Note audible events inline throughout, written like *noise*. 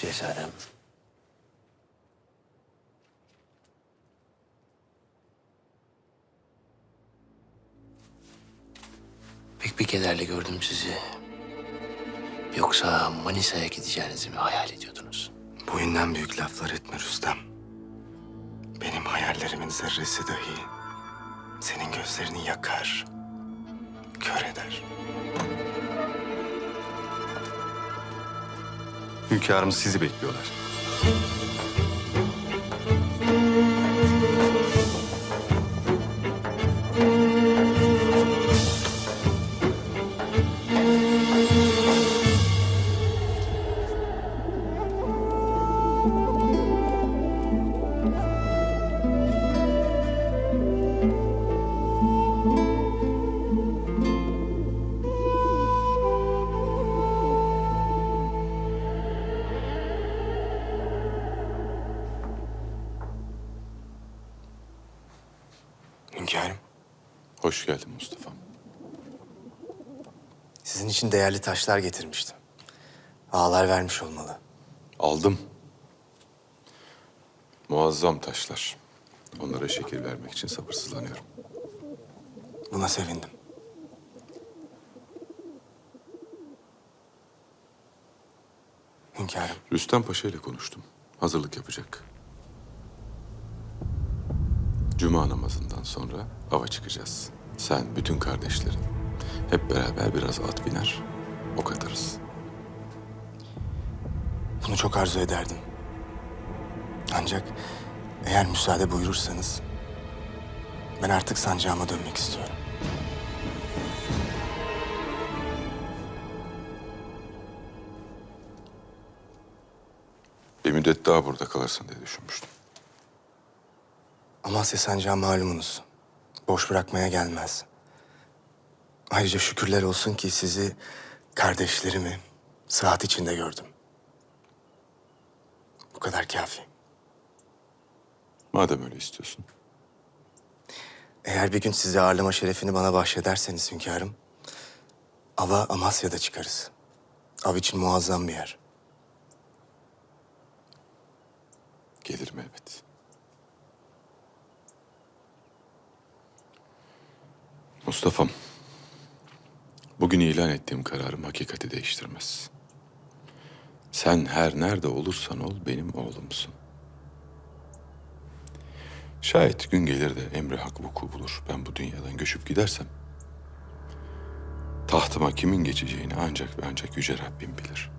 Şehzadem. Pek bir kederle gördüm sizi. Yoksa Manisa'ya gideceğinizi mi hayal ediyordunuz? Boyundan büyük laflar etme Rüstem. Benim hayallerimin zerresi dahi senin gözlerini yakar, kör eder. Hünkârımız sizi bekliyorlar. Hoş geldin Mustafa'm. sizin için değerli taşlar getirmiştim. Ağlar vermiş olmalı. Aldım. Muazzam taşlar. Onlara şekil vermek için sabırsızlanıyorum. Buna sevindim. Hünkârım, Rüstem Paşa ile konuştum. Hazırlık yapacak. Cuma namazından sonra ava çıkacağız. Sen, bütün kardeşlerin. Hep beraber biraz at biner, ok atarız. bunu çok arzu ederdim. Ancak eğer müsaade buyurursanız ben artık sancağıma dönmek istiyorum. Bir müddet daha burada kalırsın diye düşünmüştüm. Amasya sancağı malumunuz. Boş bırakmaya gelmez. Ayrıca şükürler olsun ki sizi, kardeşlerimi sıhhat içinde gördüm. Bu kadar kafi. Madem öyle istiyorsun. Eğer bir gün sizi ağırlama şerefini bana bahşederseniz hünkârım, ava Amasya'da çıkarız. Av için muazzam bir yer. Gelirim elbet. Mustafa'm, bugün ilan ettiğim kararım hakikati değiştirmez. Sen her nerede olursan ol benim oğlumsun. Şayet gün gelir de emri hak vuku bulur, ben bu dünyadan göçüp gidersem... ...tahtıma kimin geçeceğini ancak ve ancak Yüce Rabbim bilir.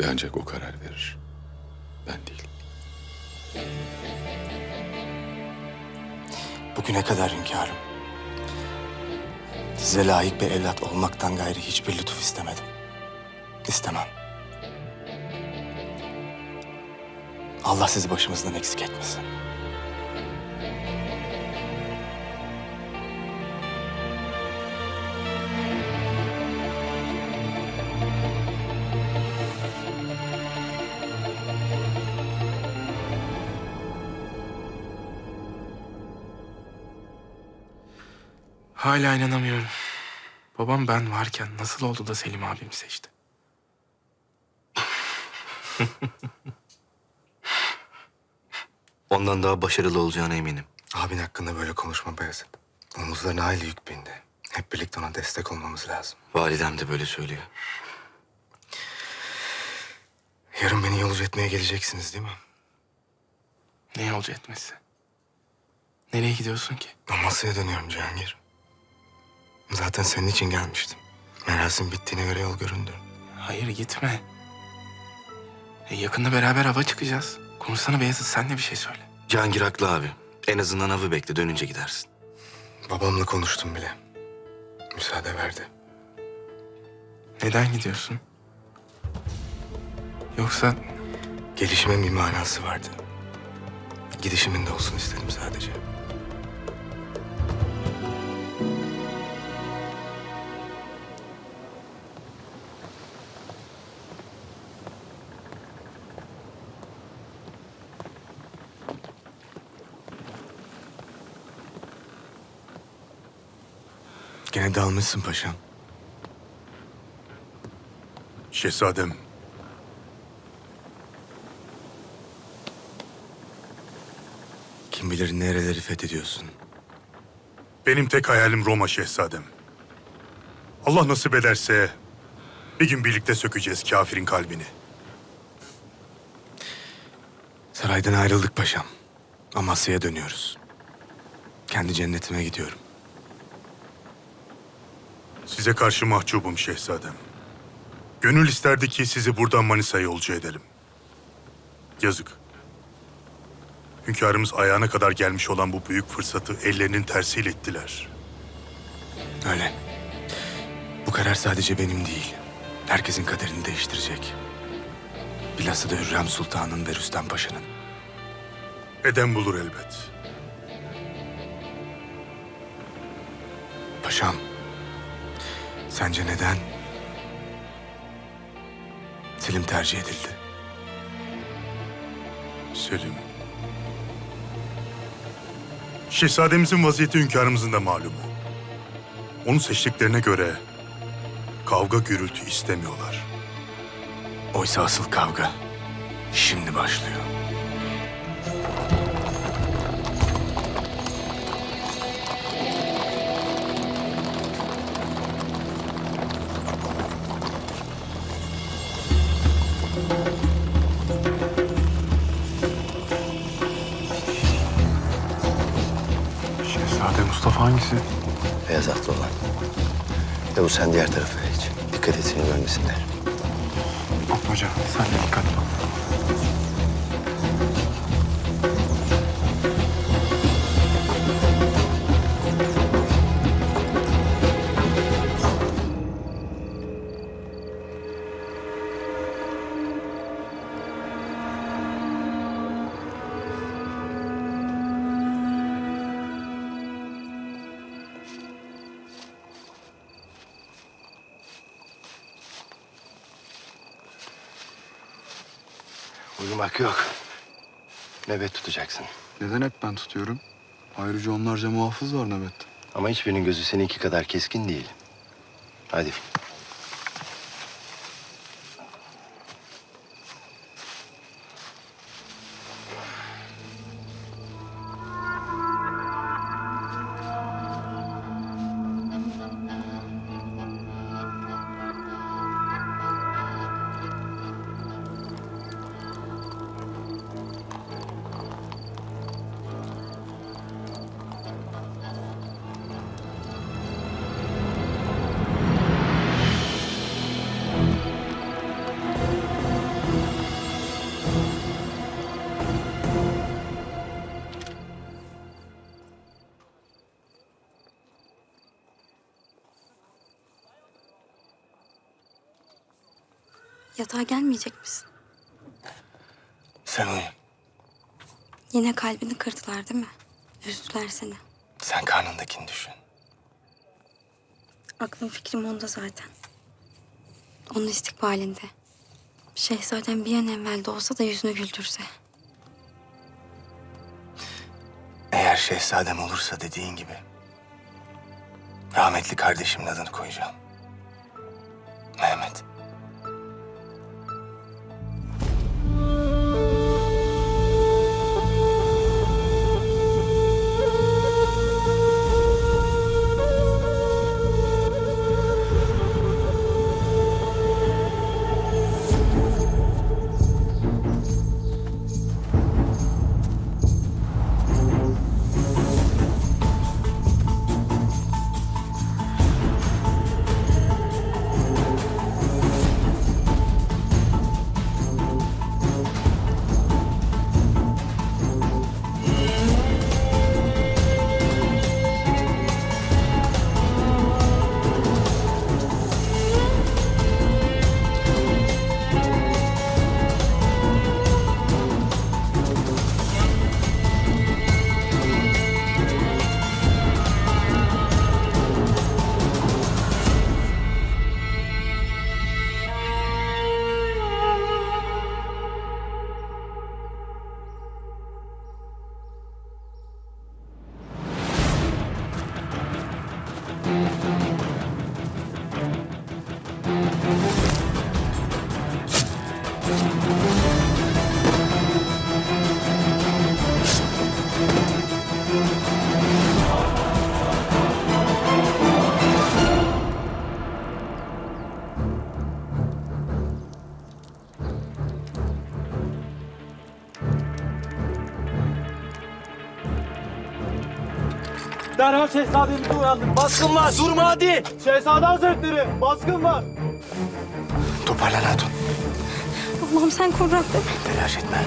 Ve ancak o karar verir. Ben değil. Bugüne kadar hünkârım, size layık bir evlat olmaktan gayrı hiçbir lütuf istemedim. İstemem. Allah sizi başımızdan eksik etmesin. Hala inanamıyorum. Babam ben varken nasıl oldu da Selim abimi seçti? *laughs* Ondan daha başarılı olacağına eminim. Abin hakkında böyle konuşma Beyazıt. Omuzlarına hayli yük bindi. Hep birlikte ona destek olmamız lazım. Validem de böyle söylüyor. Yarın beni yolcu etmeye geleceksiniz değil mi? Ne yolcu etmesi? Nereye gidiyorsun ki? Amasya'ya dönüyorum Cihangir. Zaten senin için gelmiştim. Merasim bittiğine göre yol göründü. Hayır gitme. E, yakında beraber hava çıkacağız. Konuşsana Beyazıt sen de bir şey söyle. Cihangir haklı abi. En azından avı bekle dönünce gidersin. Babamla konuştum bile. Müsaade verdi. Neden gidiyorsun? Yoksa Gelişimin bir manası vardı. Gidişimin de olsun istedim sadece. Sen dalmışsın paşam. Şehzadem. Kim bilir nereleri fethediyorsun. Benim tek hayalim Roma şehzadem. Allah nasip ederse bir gün birlikte sökeceğiz kafirin kalbini. Saraydan ayrıldık paşam. Amasya'ya dönüyoruz. Kendi cennetime gidiyorum. Size karşı mahcubum şehzadem. Gönül isterdi ki sizi buradan Manisa'ya yolcu edelim. Yazık. Hünkârımız ayağına kadar gelmiş olan bu büyük fırsatı ellerinin tersiyle ettiler. Öyle. Bu karar sadece benim değil. Herkesin kaderini değiştirecek. Bilhassa da Hürrem Sultan'ın ve Rüstem Paşa'nın. Eden bulur elbet. Paşam, sence neden Selim tercih edildi? Selim. Şehzademizin vaziyeti hünkârımızın da malumu. Onu seçtiklerine göre kavga gürültü istemiyorlar. Oysa asıl kavga şimdi başlıyor. Hangisi? Beyaz atlı olan. Yavuz sen diğer tarafa geç. Dikkat et seni görmesinler. Hoca sen de dikkatli ol. Uyumak yok. Nöbet tutacaksın. Neden hep ben tutuyorum? Ayrıca onlarca muhafız var nöbette. Ama hiçbirinin gözü seninki kadar keskin değil. Hadi. Yatağa gelmeyecek misin? Sen uyu. Yine kalbini kırdılar değil mi? Üzdüler seni. Sen karnındakini düşün. Aklım fikrim onda zaten. Onun istikbalinde. Şehzadem bir an evvel de olsa da yüzünü güldürse. Eğer şehzadem olursa dediğin gibi... ...rahmetli kardeşimin adını koyacağım. Mehmet. Derhal şehzademizi uyandır. Baskın var. Durma hadi. Şehzade Hazretleri baskın var. Toparlan hatun. Allah'ım sen koru Rabbim. Telaş etme.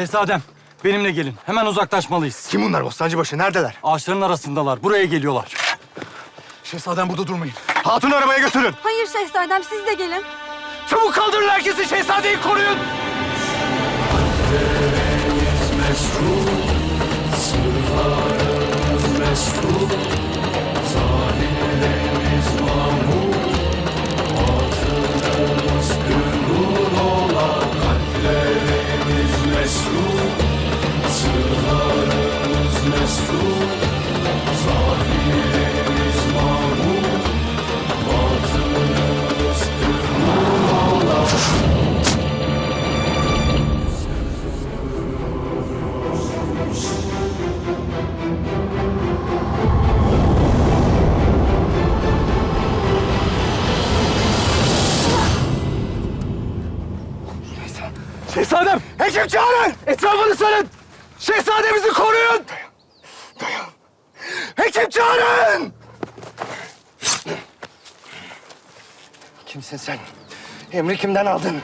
Şehzadem benimle gelin. Hemen uzaklaşmalıyız. Kim bunlar Bostancıbaşı? Neredeler? Ağaçların arasındalar. Buraya geliyorlar. Şehzadem burada durmayın. Hatun arabaya götürün. Hayır şehzadem siz de gelin. Çabuk kaldırın herkesi. Şehzadeyi koruyun. Şehzadem! Hekim çağırın! Etrafını sarın! Şehzademizi koruyun! Hekim çağırın! Kimsin sen? Emri kimden aldın?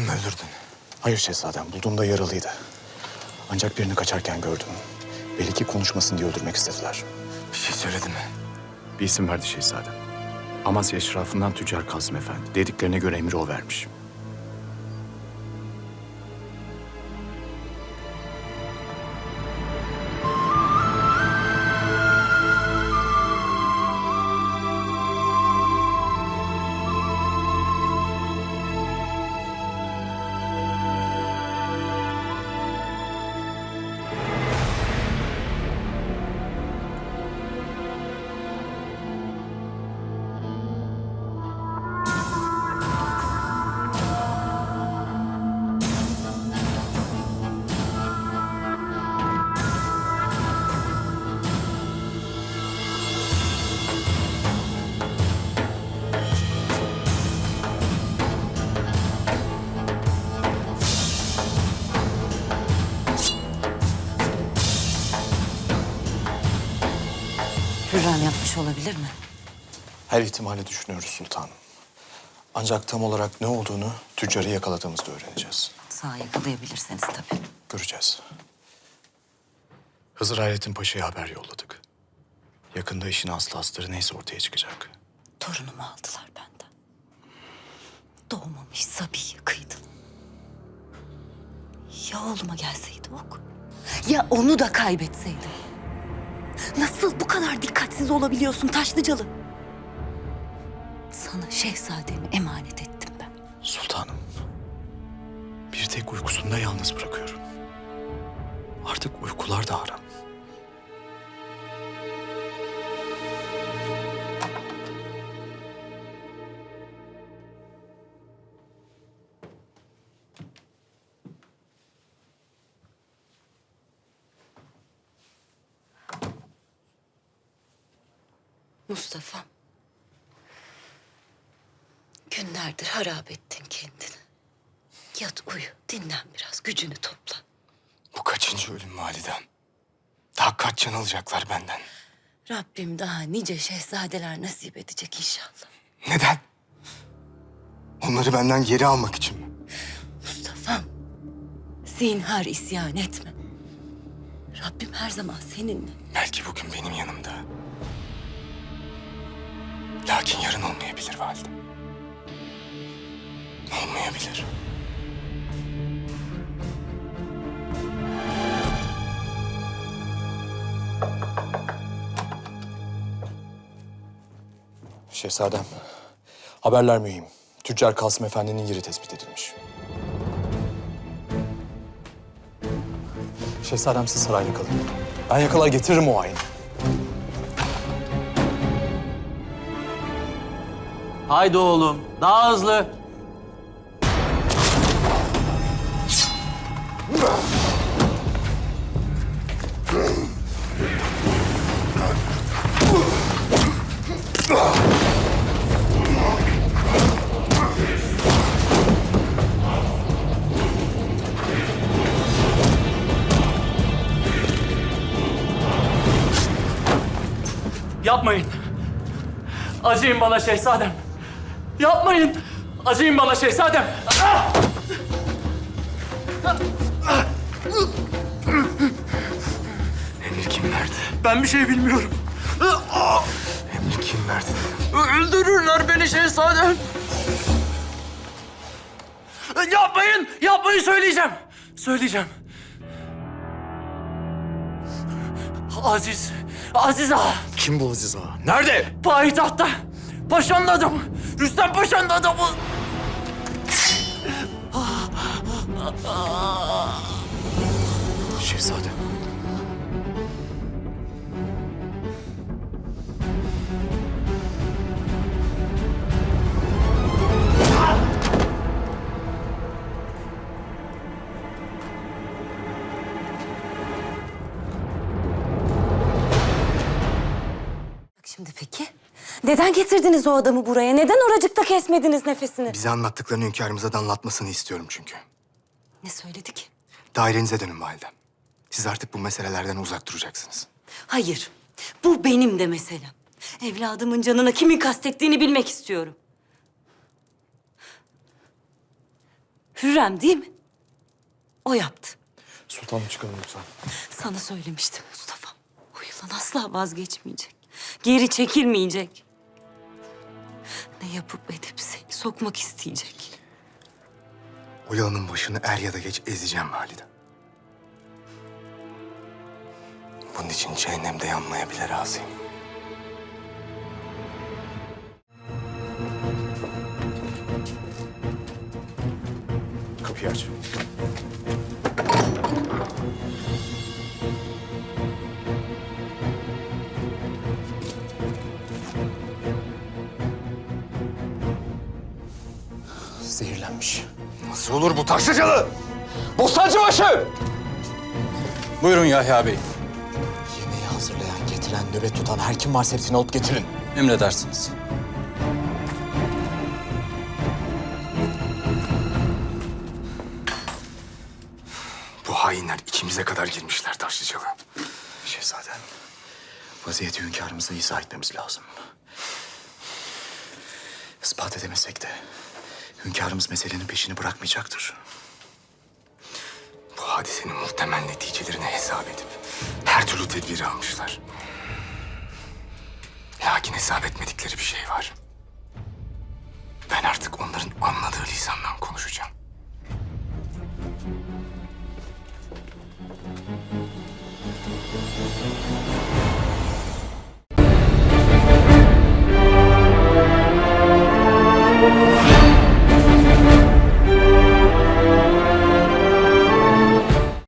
Sen mi öldürdün? Hayır şehzadem, bulduğumda yaralıydı. Ancak birini kaçarken gördüm. Belli ki konuşmasın diye öldürmek istediler. Bir şey söyledi mi? Bir isim verdi şehzadem. Amasya eşrafından Tüccar Kasım Efendi. Dediklerine göre emri o vermiş. Hürrem yapmış olabilir mi? Her ihtimali düşünüyoruz sultanım. Ancak tam olarak ne olduğunu tüccarı yakaladığımızda öğreneceğiz. Sağ yakalayabilirseniz tabii. Göreceğiz. Hızır Hayrettin Paşa'ya haber yolladık. Yakında işin aslı astarı neyse ortaya çıkacak. Torunumu aldılar benden. Doğmamış Sabi'yi kıydım. Ya oğluma gelseydi ok? Ya onu da kaybetseydim? Nasıl bu kadar dikkatsiz olabiliyorsun Taşlıcalı? Sana şehzademi emanet ettim ben. Sultanım. Bir tek uykusunda yalnız bırakıyorum. Artık uykular da haram. Harap ettin kendini. Yat uyu, dinlen biraz, gücünü topla. Bu kaçıncı ölüm validem? Daha kaç can alacaklar benden? Rabbim daha nice şehzadeler nasip edecek inşallah. Neden? Onları benden geri almak için mi? Mustafa'm, zinhar isyan etme. Rabbim her zaman seninle. Belki bugün benim yanımda. Lakin yarın olmayabilir validem. Olmayabilir. Şehzadem, haberler mühim. Tüccar Kasım Efendi'nin yeri tespit edilmiş. Şehzadem siz sarayda kalın. Ben yakalar getiririm o ayını. Haydi oğlum. Daha hızlı. Yapmayın. Acıyın bana şehzadem. Yapmayın. Acıyın bana şehzadem. Ah! Emir kim verdi? Ben bir şey bilmiyorum. Emir kim verdi. Öldürürler beni şehzadem. Yapmayın. Yapmayın söyleyeceğim. Söyleyeceğim. Aziz. Aziz ağa. Kim bu Aziz Ağa? Nerede? Payitahtta. Paşanın adamı. Rüstem Paşa'nın adamı. Şehzadem. Bak şimdi peki. Neden getirdiniz o adamı buraya? Neden oracıkta kesmediniz nefesini? Bize anlattıklarını hünkârımıza da anlatmasını istiyorum çünkü. Ne söyledi ki? Dairenize dönün validem. Siz artık bu meselelerden uzak duracaksınız. Hayır. Bu benim de meselem. Evladımın canına kimin kastettiğini bilmek istiyorum. Hürrem değil mi? O yaptı. Sultanım çıkalım lütfen. Sana söylemiştim Mustafa. O yılan asla vazgeçmeyecek. Geri çekilmeyecek. Ne yapıp edip seni sokmak isteyecek. O yılanın başını er ya da geç ezeceğim validem. Bunun için cehennemde yanmaya bile razıyım. Kapıyı aç. Zehirlenmiş. Nasıl olur bu taşlıcalı? Bostancıbaşı! Buyurun Yahya Bey. Nöbet tutan her kim varsa hepsini alıp getirin. Emredersiniz. Bu hainler içimize kadar girmişler taşlıcalı. Şehzadem, vaziyeti hünkârımıza izah etmemiz lazım. Ispat edemesek de hünkârımız meselenin peşini bırakmayacaktır. Bu hadisenin muhtemel neticelerini hesap edip her türlü tedbiri almışlar. Lakin hesap etmedikleri bir şey var. Ben artık onların anladığı lisandan konuşacağım.